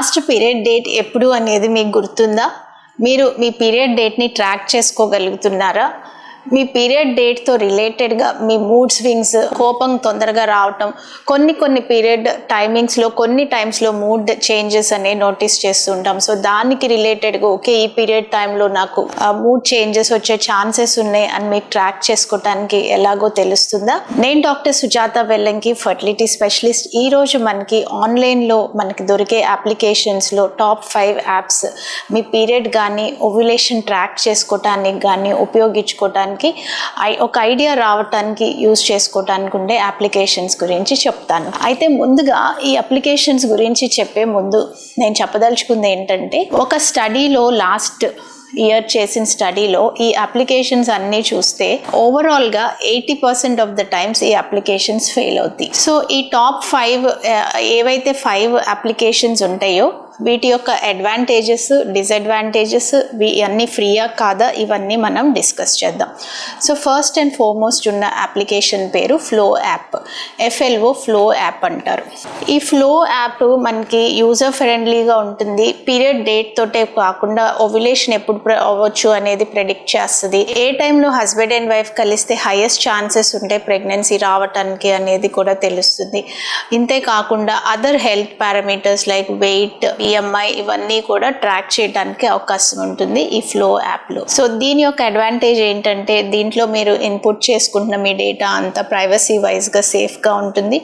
Last period date ఎప్పుడు అనేది మీకు గుర్తుందా? మీరు మీ పీరియడ్ డేట్ని ట్రాక్ చేసుకోగలుగుతున్నారా? మీ పీరియడ్ డేట్తో రిలేటెడ్గా మీ మూడ్ స్వింగ్స్ కోపం తొందరగా రావటం కొన్ని కొన్ని పీరియడ్ టైమింగ్స్లో కొన్ని టైమ్స్లో మూడ్ చేంజెస్ అనేవి నోటీస్ చేస్తుంటాం. సో దానికి రిలేటెడ్గా ఓకే ఈ పీరియడ్ టైంలో నాకు మూడ్ చేంజెస్ వచ్చే ఛాన్సెస్ ఉన్నాయి అని మీకు ట్రాక్ చేసుకోవటానికి ఎలాగో తెలుస్తుందా? నేను doctor Sujatha Vellanki fertility specialist ఈరోజు మనకి ఆన్లైన్లో మనకి దొరికే అప్లికేషన్స్లో టాప్ ఫైవ్ యాప్స్ మీ పీరియడ్ కానీ ఓవ్యులేషన్ ట్రాక్ చేసుకోవటానికి కానీ ఉపయోగించుకోవటానికి ఐ- ఒక ఐడియా రావటానికి యూజ్ చేసుకోవటానికి ఉండే అప్లికేషన్స్ గురించి చెప్తాను. అయితే ముందుగా ఈ అప్లికేషన్స్ గురించి చెప్పే ముందు నేను చెప్పదలుచుకుంది ఏంటంటే ఒక స్టడీలో లాస్ట్ ఇయర్ చేసిన స్టడీలో ఈ అప్లికేషన్స్ అన్నీ చూస్తే ఓవరాల్గా eighty percent of the times ఈ అప్లికేషన్స్ ఫెయిల్ అవుతాయి. సో ఈ టాప్ ఫైవ్ ఏవైతే ఫైవ్ అప్లికేషన్స్ ఉంటాయో వీటి యొక్క అడ్వాంటేజెస్ డిసడ్వాంటేజెస్ ఇవన్నీ ఫ్రీయా కాదా? ఇవన్నీ మనం డిస్కస్ చేద్దాం. సో ఫస్ట్ అండ్ ఫార్మోస్ట్ ఉన్న అప్లికేషన్ పేరు Flo app F L O Flo app అంటారు. ఈ ఫ్లో యాప్ మనకి యూజర్ ఫ్రెండ్లీగా ఉంటుంది. పీరియడ్ డేట్ తోటే కాకుండా ఓవ్యులేషన్ ఎప్పుడు అవ్వచ్చు అనేది ప్రెడిక్ట్ చేస్తుంది. ఏ టైంలో హస్బెండ్ అండ్ వైఫ్ కలిస్తే హైయెస్ట్ ఛాన్సెస్ ఉంటాయి ప్రెగ్నెన్సీ రావటానికి అనేది కూడా తెలుస్తుంది. ఇంతే కాకుండా other health parameters like weight EMI ఇవన్నీ కూడా ట్రాక్ చేయడానికి అవకాశం ఉంటుంది ఈ ఫ్లో యాప్లో సో దీని యొక్క అడ్వాంటేజ్ ఏంటంటే దీంట్లో మీరు ఇన్పుట్ చేసుకుంటున్న మీ డేటా అంతా ప్రైవసీ వైజ్గా సేఫ్గా ఉంటుంది.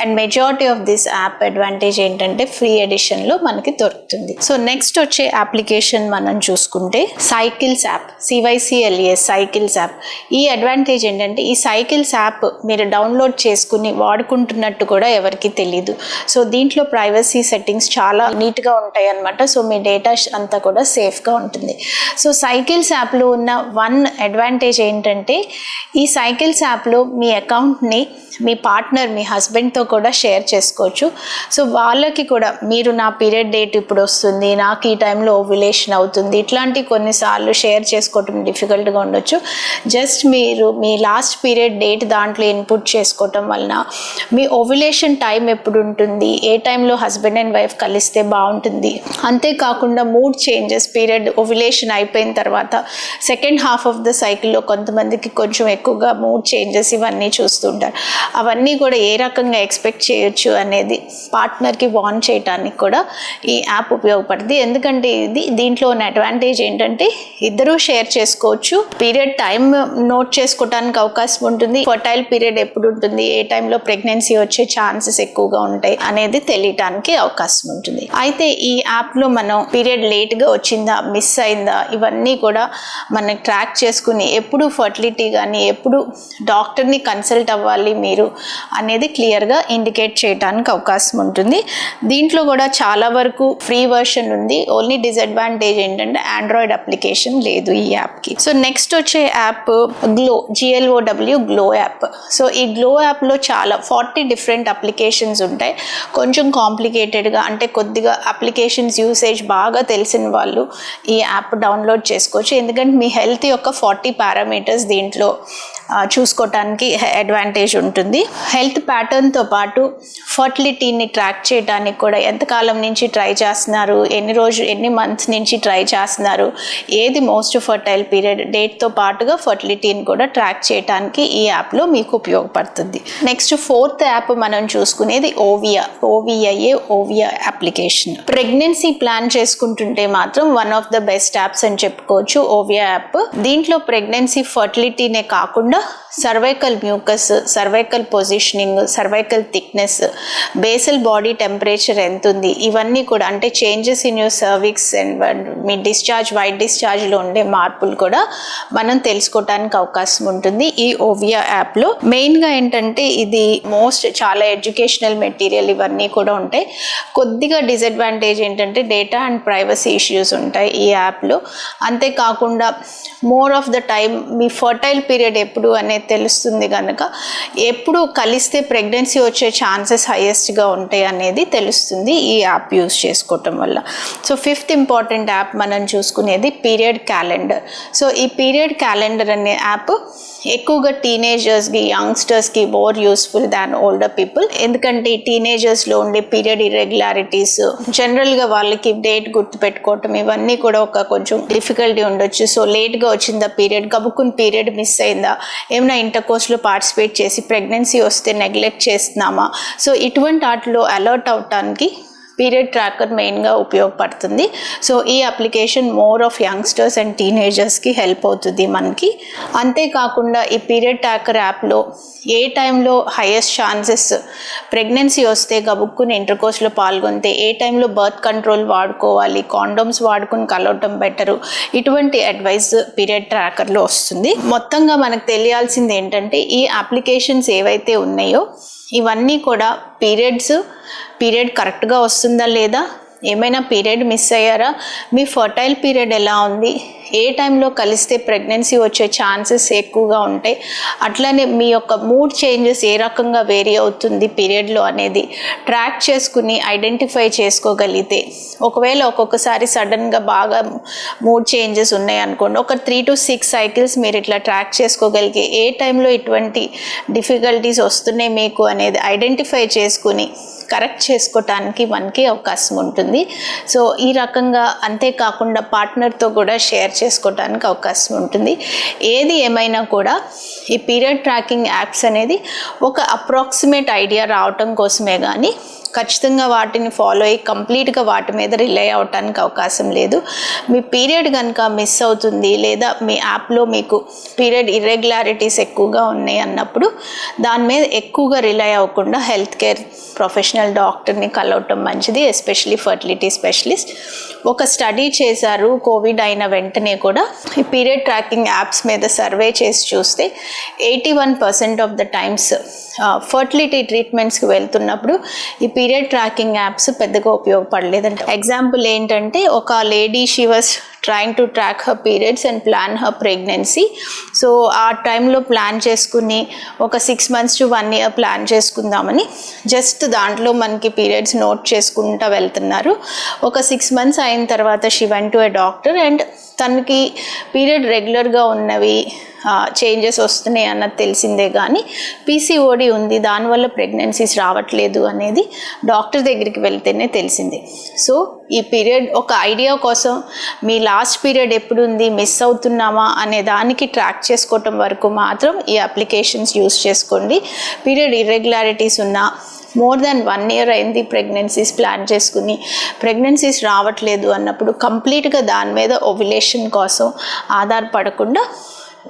And majority of this app advantage ఏంటంటే ఫ్రీ ఎడిషన్లో మనకి దొరుకుతుంది. సో నెక్స్ట్ వచ్చే అప్లికేషన్ మనం చూసుకుంటే cycles app CYCLA cycles app ఈ అడ్వాంటేజ్ ఏంటంటే ఈ సైకిల్స్ యాప్ మీరు డౌన్లోడ్ చేసుకుని వాడుకుంటున్నట్టు కూడా ఎవరికి తెలియదు సో దీంట్లో ప్రైవసీ సెట్టింగ్స్ చాలా నీట్గా ఉంటాయి అన్నమాట. సో మీ డేటా అంతా కూడా సేఫ్గా ఉంటుంది. సో సైకిల్స్ యాప్లో ఉన్న వన్ అడ్వాంటేజ్ ఏంటంటే ఈ సైకిల్స్ యాప్లో మీ అకౌంట్ని మీ పార్ట్నర్ మీ హస్బెండ్తో కూడా షేర్ చేసుకోవచ్చు. సో వాళ్ళకి కూడా మీరు నా పీరియడ్ డేట్ ఇప్పుడు వస్తుంది నాకు ఈ టైంలో ఓవ్యులేషన్ అవుతుంది ఇట్లాంటి కొన్నిసార్లు షేర్ చేసుకోవటం డిఫికల్ట్గా ఉండొచ్చు. జస్ట్ మీరు మీ లాస్ట్ పీరియడ్ డేట్ దాంట్లో ఇన్పుట్ చేసుకోవటం వలన మీ ఓవ్యులేషన్ టైం ఎప్పుడు ఉంటుంది ఏ టైంలో హస్బెండ్ అండ్ వైఫ్ కలిస్తే బాగుంటుంది అంతేకాకుండా మూడ్ చేంజెస్ పీరియడ్ ఓవ్యులేషన్ అయిపోయిన తర్వాత సెకండ్ హాఫ్ ఆఫ్ ద సైకిల్లో కొంతమందికి కొంచెం ఎక్కువగా మూడ్ చేంజెస్ ఇవన్నీ చూస్తుంటారు. అవన్నీ కూడా ఏ రకంగా ఎక్స్పెక్ట్ చేయొచ్చు అనేది పార్ట్నర్కి వార్న్ చేయడానికి కూడా ఈ యాప్ ఉపయోగపడుతుంది ఎందుకంటే ఇది దీంట్లో ఉన్న అడ్వాంటేజ్ ఏంటంటే ఇద్దరూ షేర్ చేసుకోవచ్చు. పీరియడ్ టైం నోట్ చేసుకోవడానికి అవకాశం ఉంటుంది. ఫర్టైల్ పీరియడ్ ఎప్పుడు ఉంటుంది? ఏ టైంలో ప్రెగ్నెన్సీ వచ్చే ఛాన్సెస్ ఎక్కువగా ఉంటాయి? అనేది తెలియటానికి అవకాశం ఉంటుంది. అయితే ఈ యాప్లో మనం పీరియడ్ లేట్గా వచ్చిందా మిస్ అయిందా ఇవన్నీ కూడా మనం ట్రాక్ చేసుకుని ఎప్పుడు ఫర్టిలిటీ కానీ ఎప్పుడు డాక్టర్ని కన్సల్ట్ అవ్వాలి మీరు అనేది క్లియర్గా ఇండికేట్ చేయడానికి అవకాశం ఉంటుంది. దీంట్లో కూడా చాలా వరకు ఫ్రీ వర్షన్ ఉంది. ఓన్లీ డిసడ్వాంటేజ్ ఏంటంటే ఆండ్రాయిడ్ అప్లికేషన్ లేదు ఈ యాప్కి. సో నెక్స్ట్ వచ్చే app Glow GLOW Glow app. So ఈ గ్లో యాప్లో చాలా ఫార్టీ డిఫరెంట్ అప్లికేషన్స్ ఉంటాయి. కొంచెం కాంప్లికేటెడ్గా అంటే కొద్దిగా అప్లికేషన్స్ యూసేజ్ బాగా తెలిసిన వాళ్ళు ఈ యాప్ డౌన్లోడ్ చేసుకోవచ్చు. ఎందుకంటే మీ హెల్త్ యొక్క ఫార్టీ పారామీటర్స్ దీంట్లో చూసుకోవటానికి అడ్వాంటేజ్ ఉంటుంది. హెల్త్ ప్యాటర్న్తో పాటు ఫర్టిలిటీని ట్రాక్ చేయడానికి కూడా ఎంతకాలం నుంచి ట్రై చేస్తున్నారు? ఎన్ని రోజు ఎన్ని మంత్స్ నుంచి ట్రై చేస్తున్నారు? ఏది మోస్ట్ ఫర్టైల్ పీరియడ్ డేట్తో పాటుగా ఫర్టిలిటీని కూడా ట్రాక్ చేయడానికి ఈ యాప్లో మీకు ఉపయోగపడుతుంది. నెక్స్ట్ ఫోర్త్ యాప్ మనం చూసుకునేది Ovia OVIA Ovia application pregnancy plan చేసుకుంటుంటే మాత్రం one of the best apps అని చెప్పుకోవచ్చు ఓవియా యాప్ దీంట్లో ప్రెగ్నెన్సీ ఫర్టిలిటీనే కాకుండా cervical mucus cervical positioning cervical thickness basal body temperature ఎంత ఉంది ఇవన్నీ కూడా అంటే changes in your cervix and me discharge white డిశ్చార్జ్లో ఉండే మార్పులు కూడా మనం తెలుసుకోవటానికి అవకాశం ఉంటుంది. ఈ ఓవియా యాప్లో మెయిన్గా ఏంటంటే ఇది మోస్ట్ చాలా ఎడ్యుకేషనల్ మెటీరియల్ ఇవన్నీ కూడా ఉంటాయి. కొద్దిగా డిసడ్వాంటేజ్ ఏంటంటే డేటా అండ్ ప్రైవసీ ఇష్యూస్ ఉంటాయి ఈ యాప్లో. అంతేకాకుండా మోర్ ఆఫ్ ద టైం మీ ఫర్టైల్ పీరియడ్ ఎప్పుడు ఎప్పుడు అనేది తెలుస్తుంది కనుక ఎప్పుడు కలిస్తే ప్రెగ్నెన్సీ వచ్చే ఛాన్సెస్ హైయెస్ట్గా ఉంటాయి అనేది తెలుస్తుంది ఈ యాప్ యూస్ చేసుకోవటం వల్ల. సో ఫిఫ్త్ ఇంపార్టెంట్ యాప్ మనం చూసుకునేది పీరియడ్ క్యాలెండర్ సో ఈ పీరియడ్ క్యాలెండర్ అనే యాప్ ఎక్కువగా టీనేజర్స్కి యంగ్స్టర్స్కి more useful than older people ఎందుకంటే టీనేజర్స్లో ఉండే పీరియడ్ ఇర్రెగ్యులారిటీస్ జనరల్గా వాళ్ళకి డేట్ గుర్తుపెట్టుకోవటం ఇవన్నీ కూడా ఒక కొంచెం డిఫికల్టీ ఉండొచ్చు. సో లేట్గా వచ్చిందా పీరియడ్ గబుక్కుని పీరియడ్ మిస్ అయిందా ఏమైనా ఇంటర్ కోర్స్లో పార్టిసిపేట్ చేసి ప్రెగ్నెన్సీ వస్తే నెగ్లెక్ట్ చేస్తున్నామా? సో ఇటువంటి వాటిలో అలర్ట్ అవటానికి పీరియడ్ ట్రాకర్ మెయిన్గా ఉపయోగపడుతుంది. సో ఈ application more of youngsters and టీనేజర్స్కి help అవుతుంది మనకి. అంతేకాకుండా ఈ పీరియడ్ ట్రాకర్ యాప్లో ఏ టైంలో హైయెస్ట్ ఛాన్సెస్ ప్రెగ్నెన్సీ వస్తే గబుక్కుని ఇంటర్కోర్స్లో పాల్గొంటే ఏ టైంలో బర్త్ కంట్రోల్ వాడుకోవాలి కాండోమ్స్ వాడుకుని కలవటం బెటరు ఇటువంటి అడ్వైస్ పీరియడ్ ట్రాకర్లో వస్తుంది. మొత్తంగా మనకు తెలియాల్సింది ఏంటంటే ఈ అప్లికేషన్స్ ఏవైతే ఉన్నాయో ఇవన్నీ కూడా పీరియడ్స్ పీరియడ్ కరెక్ట్గా వస్తుందా లేదా? ఏమైనా పీరియడ్ మిస్ అయ్యారా? మీ ఫర్టైల్ పీరియడ్ ఎలా ఉంది? ఏ టైంలో కలిస్తే ప్రెగ్నెన్సీ వచ్చే ఛాన్సెస్ ఎక్కువగా ఉంటాయి. అట్లనే మీ యొక్క మూడ్ చేంజెస్ ఏ రకంగా వేరీ అవుతుంది పీరియడ్లో అనేది ట్రాక్ చేసుకుని ఐడెంటిఫై చేసుకోగలిగితే. ఒకవేళ ఒక్కొక్కసారి సడన్గా బాగా మూడ్ చేంజెస్ ఉన్నాయి అనుకోండి ఒక త్రీ టు సిక్స్ సైకిల్స్ మీరు ఇట్లా ట్రాక్ చేసుకోగలిగే ఏ టైంలో ఇటువంటి డిఫికల్టీస్ వస్తున్నాయి మీకు అనేది ఐడెంటిఫై చేసుకుని కరెక్ట్ చేసుకోవటానికి మనకి అవకాశం ఉంటుంది. సో ఈ రకంగా అంతేకాకుండా పార్ట్నర్తో కూడా షేర్ చేసుకోవడానికి అవకాశం ఉంటుంది. ఏది ఏమైనా కూడా ఈ పీరియడ్ ట్రాకింగ్ యాప్స్ అనేది ఒక అప్రాక్సిమేట్ ఐడియా రావటం కోసమే కానీ ఖచ్చితంగా వాటిని ఫాలో అయ్యి కంప్లీట్గా వాటి మీద రిలే అవటానికి అవకాశం లేదు. మీ పీరియడ్ కనుక మిస్ అవుతుంది లేదా మీ యాప్లో మీకు పీరియడ్ ఇర్రెగ్యులారిటీస్ ఎక్కువగా ఉన్నాయి అన్నప్పుడు దాని మీద ఎక్కువగా రిలై అవ్వకుండా హెల్త్ కేర్ ప్రొఫెషనల్ డాక్టర్ని కలవటం మంచిది ఎస్పెషలీ ఫర్టిలిటీ స్పెషలిస్ట్ ఒక స్టడీ చేశారు కోవిడ్ అయిన వెంటనే కూడా ఈ పీరియడ్ ట్రాకింగ్ యాప్స్ మీద సర్వే చేసి చూస్తే eighty one percent of the times fertility ట్రీట్మెంట్స్కి వెళ్తున్నప్పుడు ఈ పీరియడ్ ట్రాకింగ్ యాప్స్ పెద్దగా ఉపయోగపడలేదంట. ఎగ్జాంపుల్ ఏంటంటే ఒక lady she was trying to track her periods and plan her pregnancy so ఆ టైంలో ప్లాన్ చేసుకుని ఒక six months to one year plan చేసుకుందామని జస్ట్ దాంట్లో మనకి పీరియడ్స్ నోట్ చేసుకుంటూ వెళ్తున్నారు. ఒక సిక్స్ మంత్స్ అయిన తర్వాత she went to a doctor and తనకి పీరియడ్ రెగ్యులర్గా ఉన్నవి చేంజెస్ వస్తున్నాయి అన్నది తెలిసిందే కానీ పీసీఓడి ఉంది దానివల్ల ప్రెగ్నెన్సీస్ రావట్లేదు అనేది డాక్టర్ దగ్గరికి వెళ్తేనే తెలిసింది. సో ఈ పీరియడ్ ఒక ఐడియా కోసం మీ లాస్ట్ పీరియడ్ ఎప్పుడు ఉంది మిస్ అవుతున్నామా అనే దానికి ట్రాక్ చేసుకోవటం వరకు మాత్రం ఈ అప్లికేషన్స్ యూస్ చేసుకోండి. పీరియడ్ ఇర్రెగ్యులారిటీస్ ఉన్నా మోర్ దాన్ వన్ ఇయర్ అయింది ప్రెగ్నెన్సీస్ ప్లాన్ చేసుకుని ప్రెగ్నెన్సీస్ రావట్లేదు అన్నప్పుడు కంప్లీట్గా దాని మీద ఓవిలేషన్ కోసం ఆధారపడకుండా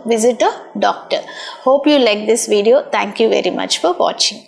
visit a doctor. Hope you like this video. Thank you very much for watching.